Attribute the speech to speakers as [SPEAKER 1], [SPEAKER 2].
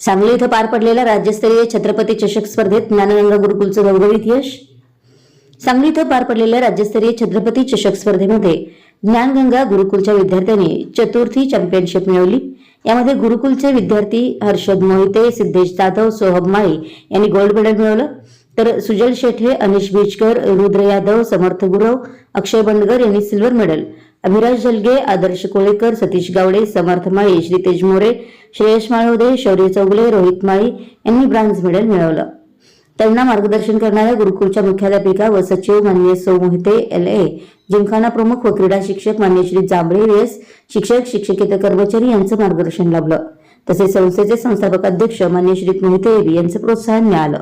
[SPEAKER 1] सांगली इथं पार पडलेल्या राज्यस्तरीय छत्रपती चषक स्पर्धेत ज्ञानगंगा गुरुकुलचं गौरवित यश सांगली इथं पार पडलेल्या राज्यस्तरीय छत्रपती चषक स्पर्धेमध्ये ज्ञानगंगा गुरुकुलच्या विद्यार्थ्यांनी चतुर्थी चॅम्पियनशिप मिळवली. यामध्ये गुरुकुलचे विद्यार्थी हर्षद मोहिते सिद्धेश जाधव सोहब माळी यांनी गोल्ड मेडल मिळवलं. तर सुजल शेठे अनिश बीचकर रुद्र यादव समर्थ गुरव अक्षय बंडगर यांनी सिल्वर मेडल. अभिराज जलगे आदर्श कोळेकर सतीश गावडे समर्थ माळी श्रीतेज मोरे श्रेयश माळवदे शौर्य चौगले रोहित माळी यांनी ब्रांझ मेडल मिळवलं. त्यांना मार्गदर्शन करणाऱ्या गुरुकुलच्या मुख्याध्यापिका व सचिव मान्य सौ मोहिते एल ए जिमखाना प्रमुख व क्रीडा शिक्षक मान्य श्री जांभळे व्यास शिक्षक शिक्षकेतर कर्मचारी यांचं मार्गदर्शन लाभलं. तसेच संस्थेचे संस्थापक अध्यक्ष मान्य श्री मोहिते यांचं प्रोत्साहन मिळालं.